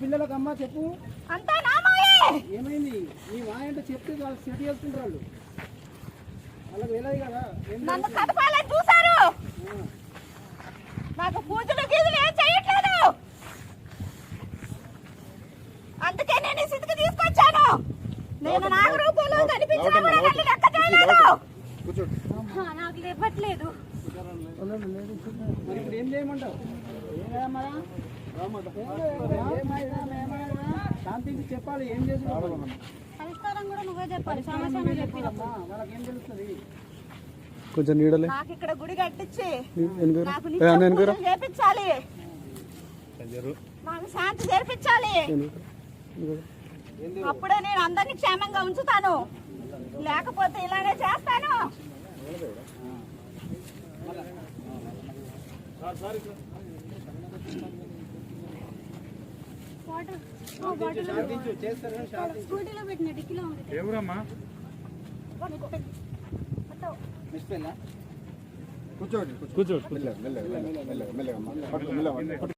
పిల్లలకు అమ్మ చెప్పు. అంతా నా మాయే! ఏమైంది? నీ మా అంటే చెప్తే వాళ్ళు సెట్ చేసుకుంటారు వాళ్ళు. వాళ్ళకి కదా నన్ను కదపాలని నాకు పూజలు గీజులు ఏం చేయట్లేదు. అందుకే నేను ఈ స్థితికి తీసుకొచ్చాను. నేను నాగరూపంలో కనిపించినా కూడా నన్ను లెక్క చేయలేదు. ఆ, నాకు ఇవ్వట్లేదు మరి ఇప్పుడు ఏం చేయమంటావు? శాంతికి చెప్పాలి ఏం చేసుకుంటారు పరిష్కారం కూడా నువ్వే చెప్పాలి సమస్య చెప్పి వాళ్ళకి ఏం తెలుస్తుంది కొంచెం నీడలే నాకు ఇక్కడ గుడి కట్టించి నాకు నిత్యం చేపించాలి నాకు శాంతి చేర్పించాలి అప్పుడే నేను అందరినీ క్షేమంగా ఉంచుతాను లేకపోతే ఇలానే చేస్తాను స్కూటీలో పెట్టిన డిక్కీలో ఉంది ఎవరమ్మా కూర్చోండి కూర్చోండి మెల్లగా మెల్లగా మెల్లగా మెల్లగా మెల్లగా